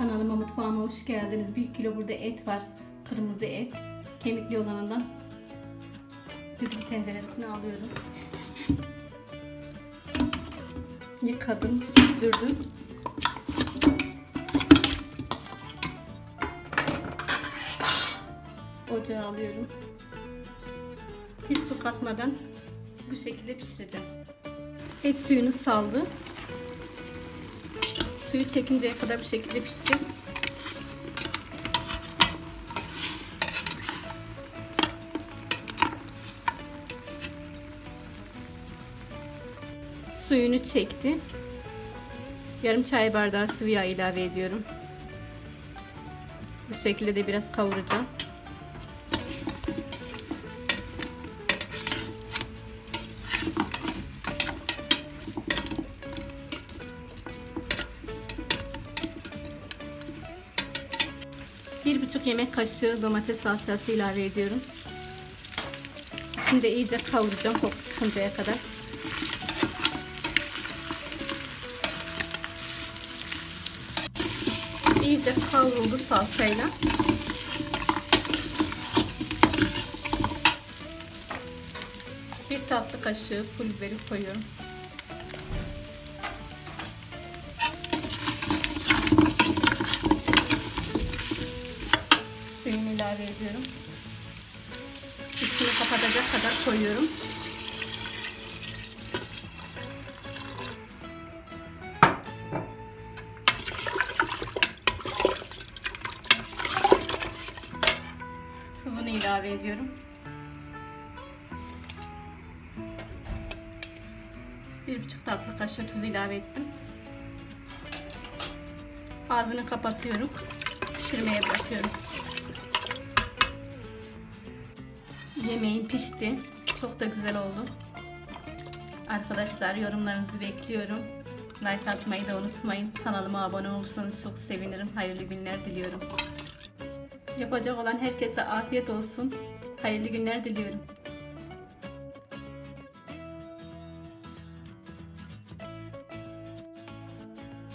Kanalıma mutfağıma hoş geldiniz. 1 kilo burada et var. Kırmızı et. Kemikli olanından düdük tenceresine alıyorum. Yıkadım, süzdürdüm. Ocağa alıyorum. Hiç su katmadan bu şekilde pişireceğim. Et suyunu saldı. Suyu çekinceye kadar bu şekilde pişecek. Suyunu çekti. Yarım çay bardağı sıvı yağ ilave ediyorum. Bu şekilde de biraz kavuracağım. Bir buçuk yemek kaşığı domates salçası ilave ediyorum. Şimdi iyice kavuracağım kokusu çıkıncaya kadar. İyice kavruldu salçayla. Bir tatlı kaşığı pul biberi koyuyorum. İlave ediyorum. Üstünü kapatacak kadar koyuyorum. Tuzunu ilave ediyorum. Bir buçuk tatlı kaşığı tuz ilave ettim. Ağzını kapatıyorum. Pişirmeye bırakıyorum. Yemeğim pişti. Çok da güzel oldu. Arkadaşlar yorumlarınızı bekliyorum. Like atmayı da unutmayın. Kanalıma abone olursanız çok sevinirim. Hayırlı günler diliyorum. Yapacak olan herkese afiyet olsun. Hayırlı günler diliyorum.